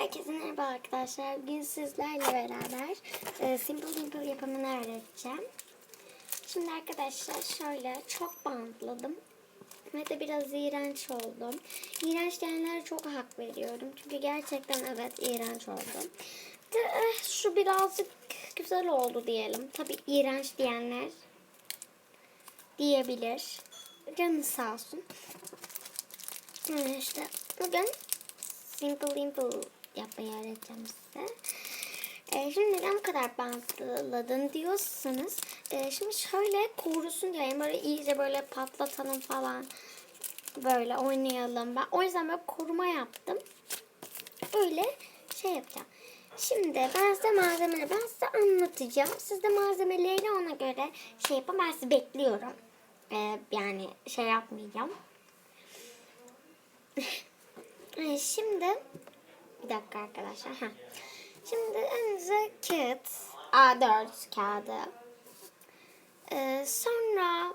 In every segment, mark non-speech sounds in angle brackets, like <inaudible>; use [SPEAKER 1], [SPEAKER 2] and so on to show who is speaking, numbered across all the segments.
[SPEAKER 1] Herkese merhaba arkadaşlar. Bugün sizlerle beraber e, Simple Dimple yapımını öğreteceğim. Şimdi arkadaşlar şöyle çok bantladım. Ve de biraz iğrenç oldum. İğrenç diyenlere çok hak veriyorum. Çünkü gerçekten evet iğrenç oldum. De, eh, şu birazcık güzel oldu diyelim. Tabi iğrenç diyenler diyebilir. Canı sağ olsun. Ee, işte bugün Simple Dimple yapmayı öğreteceğim size. Ee, şimdi neden bu kadar bantladın diyorsanız e, şimdi şöyle korusun diye yani böyle iyice böyle patlatalım falan böyle oynayalım. Ben o yüzden böyle koruma yaptım. Öyle şey yapacağım. Şimdi ben size malzemeleri ben size anlatacağım. Siz de malzemeleri ona göre şey yapın. Ben sizi bekliyorum. Ee, yani şey yapmayacağım. <laughs> Ee, Şimdi bir dakika arkadaşlar. Heh. Şimdi önce kağıt A4 kağıdı. Ee, sonra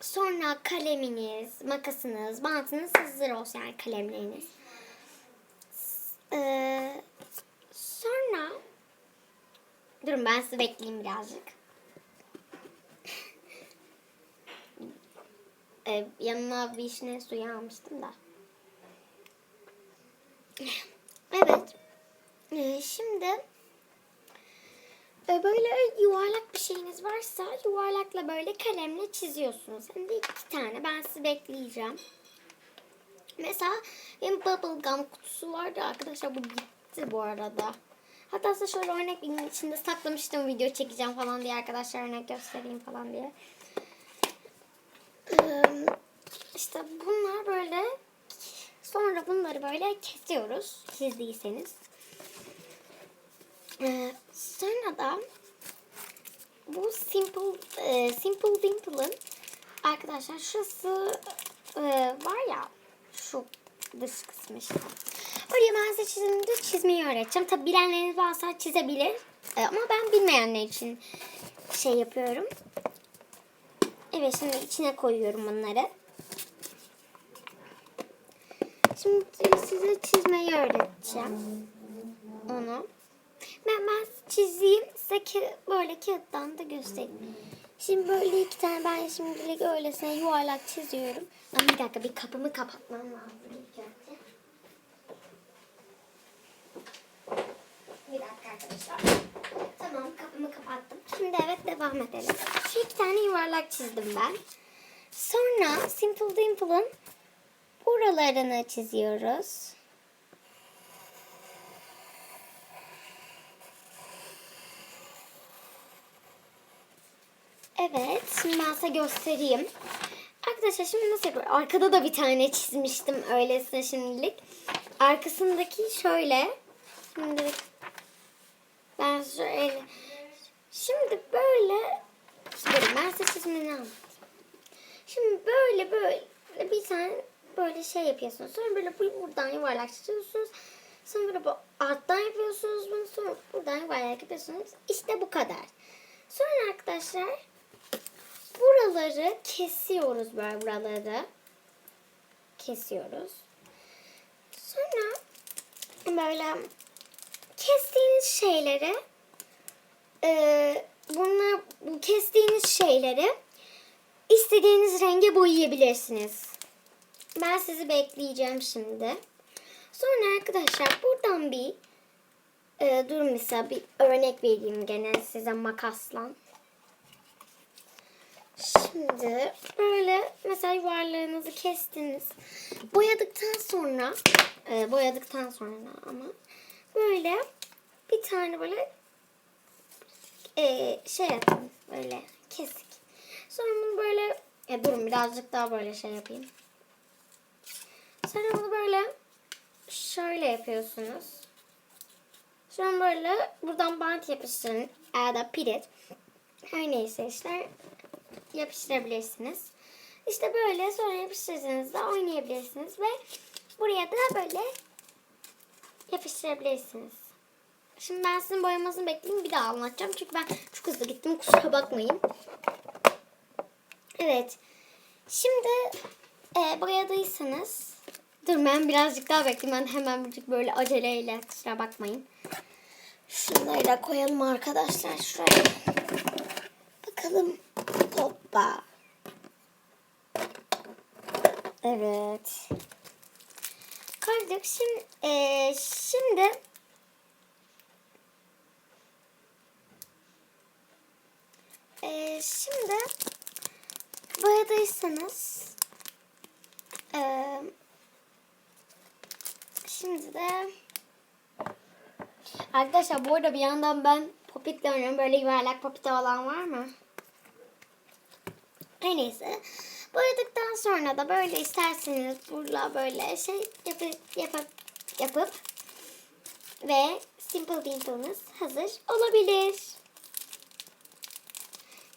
[SPEAKER 1] sonra kaleminiz, makasınız, bantınız hazır olsun yani kalemleriniz. Ee, sonra durun ben sizi bekleyeyim birazcık. <laughs> Ee, yanına vişne suyu almıştım da. Evet. Ee, şimdi e, böyle yuvarlak bir şeyiniz varsa yuvarlakla böyle kalemle çiziyorsunuz. Hem de iki tane. Ben sizi bekleyeceğim. Mesela benim bubble gum kutusu vardı arkadaşlar. Bu gitti bu arada. Hatta size şöyle örnek içinde saklamıştım video çekeceğim falan diye arkadaşlar örnek göstereyim falan diye. Ee, işte bunlar böyle Sonra bunları böyle kesiyoruz çizdiyseniz. Ee, sonra da bu Simple e, Simple Dimple'ın arkadaşlar şurası e, var ya şu dış kısmı işte. Oraya ben size çizimde çizmeyi öğreteceğim. Tabi bilenleriniz varsa çizebilir. E, ama ben bilmeyenler için şey yapıyorum. Evet şimdi içine koyuyorum bunları. Şimdi size çizmeyi öğreteceğim. Onu. Ben, ben çizeyim. Size ki, böyle kağıttan da göstereyim. Şimdi böyle iki tane ben şimdilik öylesine yuvarlak çiziyorum. Ama bir dakika bir kapımı kapatmam lazım. ilk önce. Bir dakika. Tamam kapımı kapattım. Şimdi evet devam edelim. Şu iki tane yuvarlak çizdim ben. Sonra Simple Dimple'ın buralarını çiziyoruz. Evet, şimdi ben size göstereyim. Arkadaşlar şimdi nasıl yapıyorum? Arkada da bir tane çizmiştim öylesine şimdilik. Arkasındaki şöyle. Şimdi ben şöyle. Şimdi böyle. Durun ben size çizimini anlatayım. Şimdi böyle böyle bir tane böyle şey yapıyorsunuz. Sonra böyle bu- buradan yuvarlak çiziyorsunuz. Sonra böyle bu alttan yapıyorsunuz bunu. Sonra buradan yuvarlak yapıyorsunuz. İşte bu kadar. Sonra arkadaşlar buraları kesiyoruz böyle buraları. Kesiyoruz. Sonra böyle kestiğiniz şeyleri e, bunlar bu kestiğiniz şeyleri istediğiniz renge boyayabilirsiniz. Ben sizi bekleyeceğim şimdi. Sonra arkadaşlar buradan bir e, dur mesela bir örnek vereyim gene size makasla. Şimdi böyle mesela yuvarlarınızı kestiniz. Boyadıktan sonra e, boyadıktan sonra ama böyle bir tane böyle e, şey yapın böyle kesik. Sonra bunu böyle e, durun birazcık daha böyle şey yapayım. Sonra bunu böyle şöyle yapıyorsunuz. Sonra böyle buradan bant yapıştırın ya da pirit. Her neyse işte yapıştırabilirsiniz. İşte böyle sonra yapıştırdığınızda oynayabilirsiniz ve buraya da böyle yapıştırabilirsiniz. Şimdi ben sizin boyamasını bekleyeyim bir daha anlatacağım. Çünkü ben çok hızlı gittim kusura bakmayın. Evet. Şimdi e, boyadıysanız Dur ben birazcık daha bekleyeyim. Ben hemen birazcık böyle aceleyle kusura bakmayın. Şunları da koyalım arkadaşlar şuraya. Bakalım. Hoppa. Evet. Koyduk. Şimdi, eee, şimdi eee, şimdi boyadıysanız eee, şimdi de Arkadaşlar bu arada bir yandan ben popitle oynuyorum. Böyle yuvarlak popite olan var mı? Her neyse. Boyadıktan sonra da böyle isterseniz burada böyle şey yapıp yapıp, yapıp ve Simple Dimple'ınız hazır olabilir.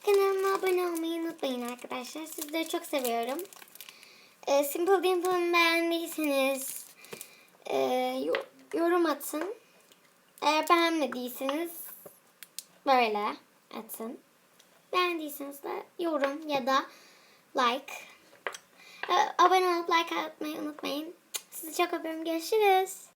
[SPEAKER 1] Kanalıma abone olmayı unutmayın arkadaşlar. Sizleri çok seviyorum. Ee, Simple Dimple'ını beğendiyseniz e, yo- yorum atın. Eğer beğenmediyseniz böyle atın. Beğendiyseniz de yorum ya da like. Ee, Abone olup like atmayı unutmayın. Sizi çok öpüyorum. Görüşürüz.